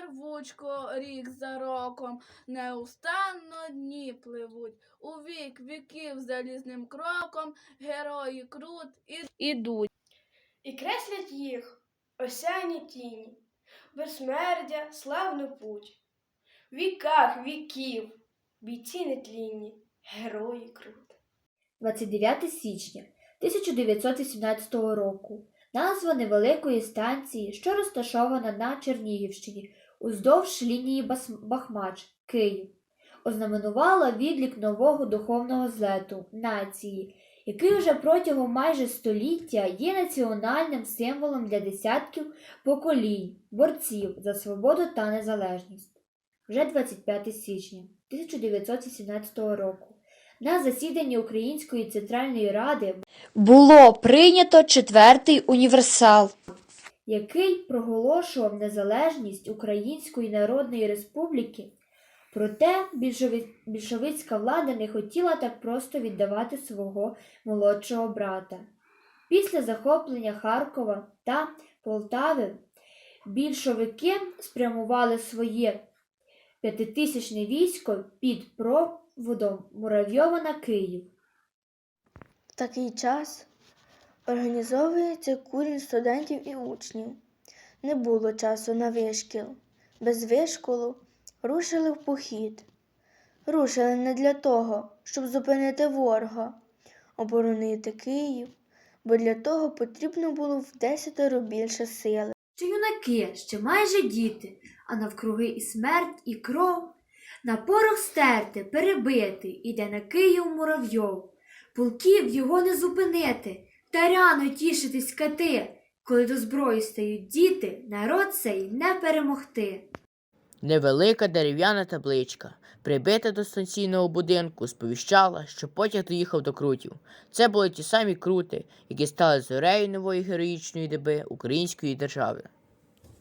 рвучко рік за роком, неустанно дні пливуть. У вік віків залізним кроком герої крут і ідуть. І креслять їх осяйні тіні, безсмертя, славну путь. В віках віків бійці нетлінні, герої крут. 29 січня 1918 року. Назва невеликої станції, що розташована на Чернігівщині, уздовж лінії Бахмач, Київ, ознаменувала відлік нового духовного злету нації, який уже протягом майже століття є національним символом для десятків поколінь борців за свободу та незалежність. Вже 25 січня 1917 року. На засіданні Української центральної ради було прийнято четвертий універсал, який проголошував незалежність Української Народної Республіки. Проте більшовицька влада не хотіла так просто віддавати свого молодшого брата. Після захоплення Харкова та Полтави більшовики спрямували своє п'ятитисячне військо під проводом Муравйова на Київ. В такий час організовується курінь студентів і учнів. Не було часу на вишкіл. Без вишколу рушили в похід. Рушили не для того, щоб зупинити ворога, оборонити Київ, бо для того потрібно було в десятеро більше сили. Чи юнаки, ще майже діти, а навкруги і смерть, і кров. На порох стерти, перебити, іде на Київ муравйов. Полків його не зупинити, та рано тішитись кати. Коли до зброї стають діти, народ цей не перемогти. Невелика дерев'яна табличка, прибита до станційного будинку, сповіщала, що потяг доїхав до крутів. Це були ті самі крути, які стали зорею нової героїчної доби української держави.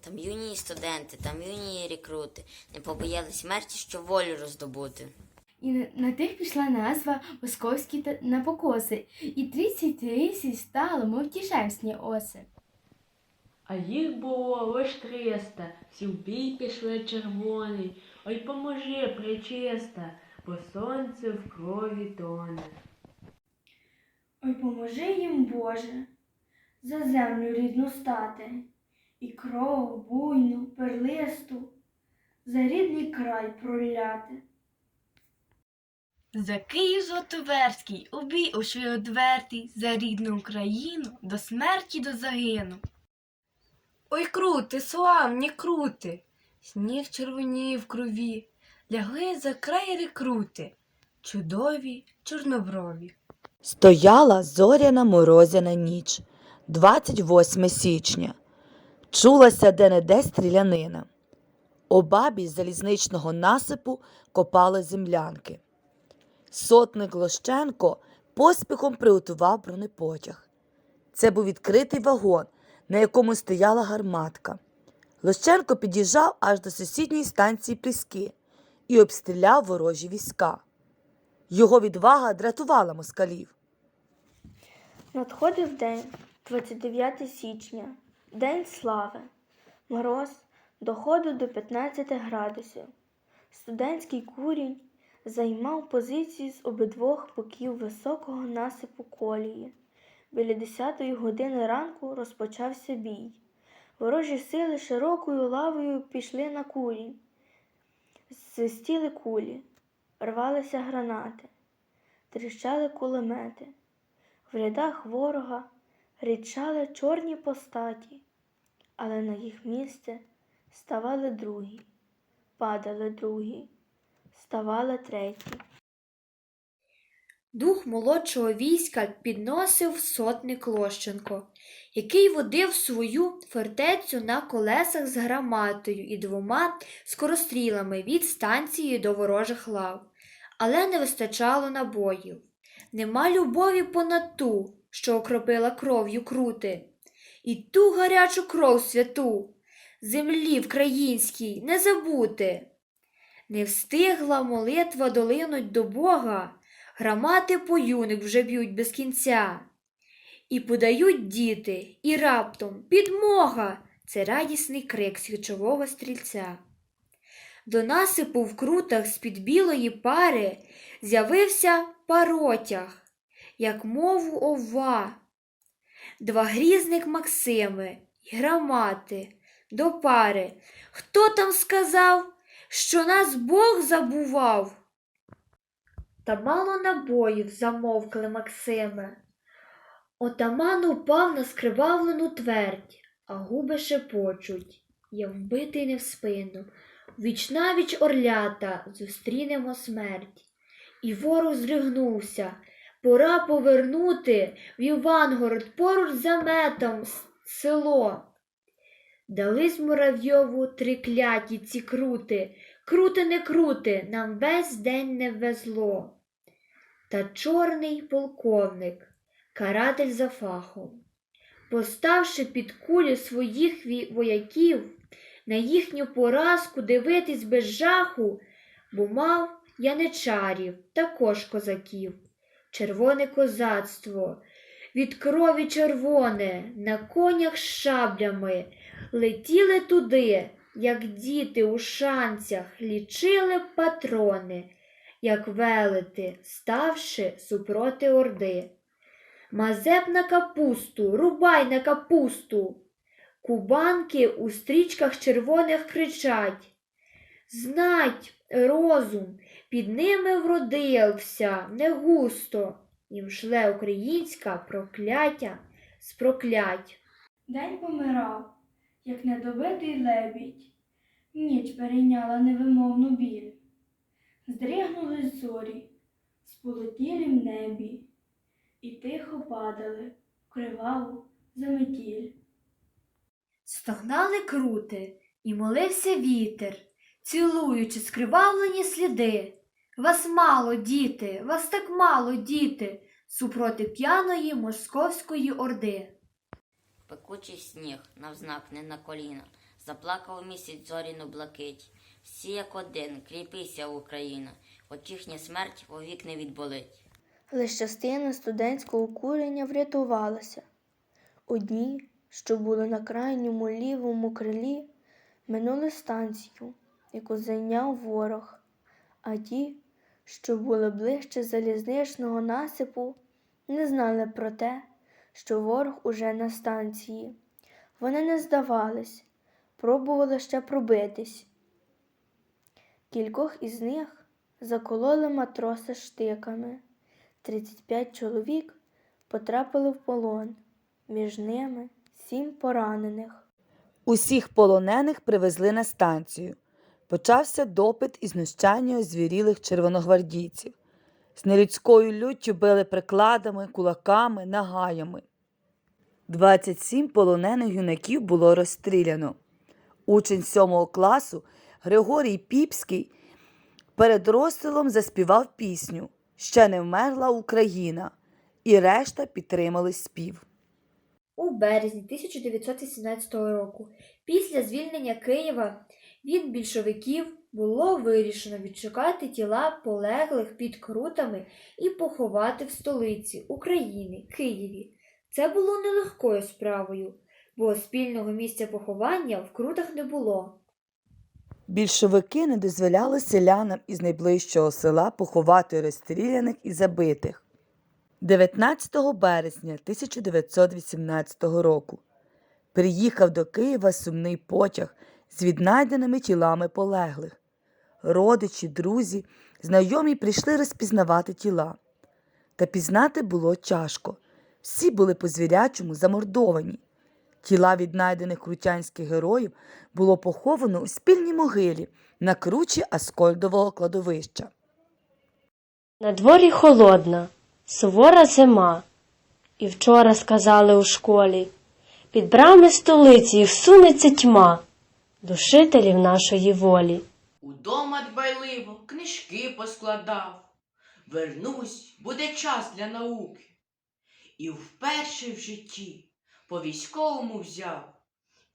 Там юні студенти, там юні рекрути не побоялись смерті, щоб волю роздобути. І на, тих пішла назва Московські напокоси, і тридцять тисяч стало, мов ті оси. А їх було лиш триста, всі в бій пішли червоний. Ой, поможи, пречиста, бо сонце в крові тоне. Ой, поможи їм, Боже, за землю рідну стати, і кров буйну, перлисту, за рідний край проляти. За Київ Златоверський, у бій ушли одвертий, за рідну Україну, до смерті до загину. Ой, крути, славні крути, сніг червоніє в крові, лягли за край рекрути, чудові чорноброві. Стояла зоряна морозяна ніч, 28 січня. Чулася де-не-де стрілянина. Обабі залізничного насипу копали землянки. Сотник Лощенко поспіхом приготував бронепотяг. Це був відкритий вагон, на якому стояла гарматка. Лощенко під'їжджав аж до сусідньої станції Пліски і обстріляв ворожі війська. Його відвага дратувала москалів. Надходив день, 29 січня, День слави. Мороз доходив до 15 градусів. Студентський курінь займав позиції з обидвох боків високого насипу колії. Біля 10 години ранку розпочався бій. Ворожі сили широкою лавою пішли на курінь. Свистіли кулі, рвалися гранати, тріщали кулемети. В рядах ворога річали чорні постаті, але на їх місце ставали другі, падали другі, ставали треті. Дух молодшого війська підносив сотник Лощенко, який водив свою фортецю на колесах з граматою і двома скорострілами від станції до ворожих лав. Але не вистачало набоїв. Нема любові понад ту, що окропила кров'ю крути, і ту гарячу кров святу, землі вкраїнській не забути. Не встигла молитва долинуть до Бога, грамати по юник вже б'ють без кінця. І подають діти, і раптом підмога це радісний крик свічового стрільця. До насипу в крутах з-під білої пари з'явився паротяг, як мову ова. Два грізник Максими й грамати до пари. Хто там сказав, що нас Бог забував? Та мало набоїв замовкли Максиме. Отаман упав на скривавлену твердь, а губи шепочуть. Я вбитий не в спину. Вічнавіч орлята зустрінемо смерть. І ворог здригнувся. Пора повернути в Івангород поруч з заметом с- село. Дались муравйову трикляті ці крути, крути не крути, нам весь день не везло. Та чорний полковник, каратель за фахом, поставши під кулі своїх вояків, на їхню поразку дивитись без жаху, бо мав яничарів, також козаків, червоне козацтво, від крові червоне, на конях з шаблями, летіли туди, як діти у шанцях, лічили патрони, як велети, ставши супроти орди. Мазеп на капусту, рубай на капусту. Кубанки у стрічках червоних кричать. Знать, розум, під ними вродився не густо, їм шле українська прокляття з проклять. День помирав, як недобитий лебідь. Ніч перейняла невимовну біль. Здригнулись зорі, в небі, і тихо падали в криваву заметіль. Стогнали крути, і молився вітер, цілуючи скривавлені сліди. Вас мало, діти, вас так мало, діти, супроти п'яної московської орди. Пекучий сніг, навзнак не на коліна, заплакав місяць зоріну блакить. Всі як один, кріпися, Україна, хоч їхня смерть вовік не відболить. Лиш частина студентського курення врятувалася. Одні, що були на крайньому лівому крилі, минули станцію, яку зайняв ворог, а ті, що були ближче залізничного насипу, не знали про те, що ворог уже на станції. Вони не здавались, пробували ще пробитись. Кількох із них закололи матроси штиками. 35 чоловік потрапили в полон, між ними сім поранених. Усіх полонених привезли на станцію. Почався допит і знущання озвірілих червоногвардійців. З нелюдською люттю били прикладами, кулаками, нагаями. 27 полонених юнаків було розстріляно. Учень сьомого класу Григорій Піпський перед розстрілом заспівав пісню Ще не вмерла Україна, і решта підтримали спів. У березні 1917 року, після звільнення Києва від більшовиків, було вирішено відшукати тіла полеглих під крутами і поховати в столиці України, Києві. Це було нелегкою справою, бо спільного місця поховання в крутах не було. Більшовики не дозволяли селянам із найближчого села поховати розстріляних і забитих. 19 березня 1918 року приїхав до Києва сумний потяг з віднайденими тілами полеглих. Родичі, друзі, знайомі прийшли розпізнавати тіла. Та пізнати було тяжко. Всі були по звірячому замордовані. Тіла віднайдених крутянських героїв було поховано у спільній могилі на кручі Аскольдового кладовища. На дворі холодна, сувора зима. І вчора сказали у школі, під брами столиці всунеться тьма душителів нашої волі. Удома дбайливо книжки поскладав. Вернусь, буде час для науки. І вперше в житті по військовому взяв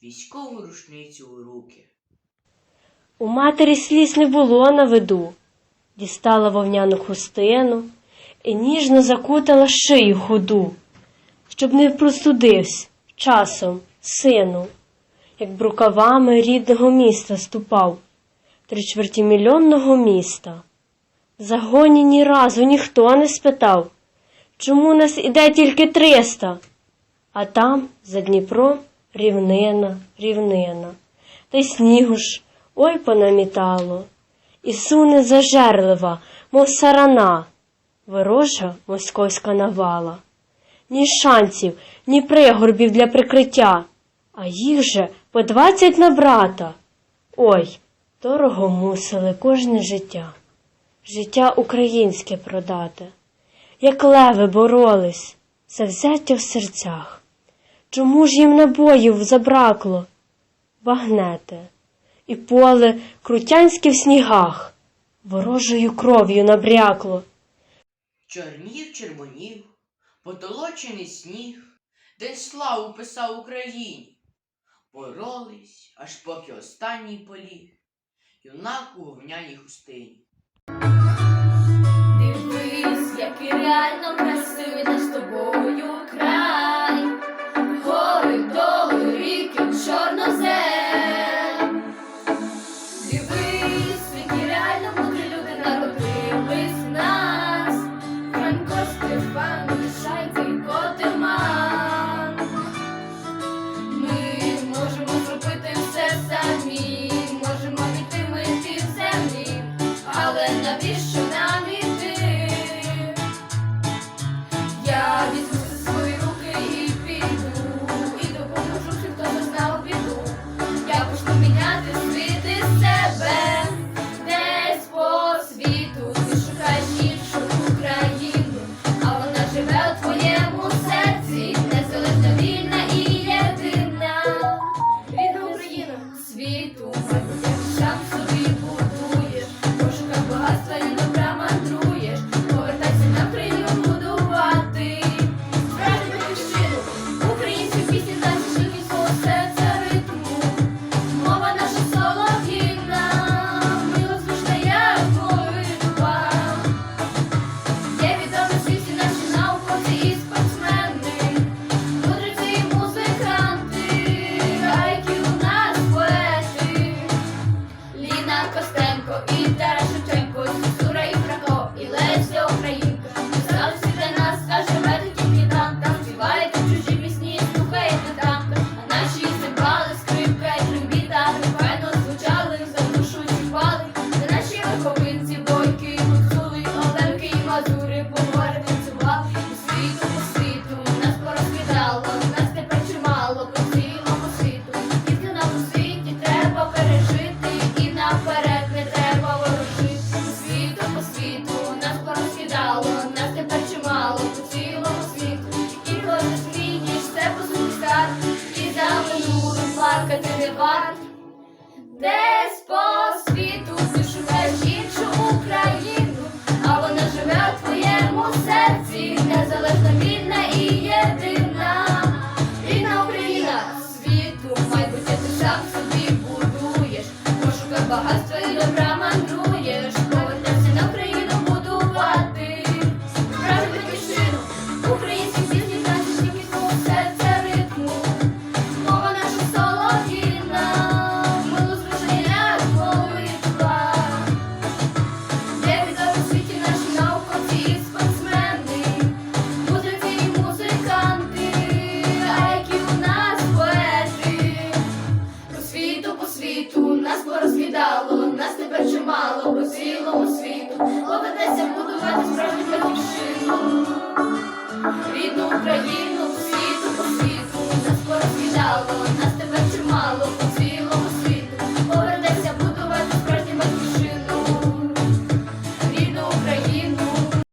військову рушницю у руки. У матері сліз не було на виду, дістала вовняну хустину і ніжно закутала шию худу, щоб не простудився часом, сину, як брукавами рідного міста ступав, тричвертімільйонного міста. Загоні ні разу ніхто не спитав, чому нас іде тільки триста, а там, за Дніпром, рівнина, рівнина, та й снігу ж ой понамітало. І суне зажерлива, мов сарана, ворожа московська навала. Ні шансів, ні пригорбів для прикриття, а їх же по двадцять на брата. Ой, дорого мусили кожне життя, життя українське продати. Як леви боролись, завзяття в серцях. Чому ж їм набоїв забракло? Вагнете і поле крутянське в снігах, ворожою кров'ю набрякло. Чорнів червонів, потолочений сніг, де славу писав Україні боролись, аж поки останній поліг, юнак у вогняній хустині. Дивись, який реально красивий над тобою.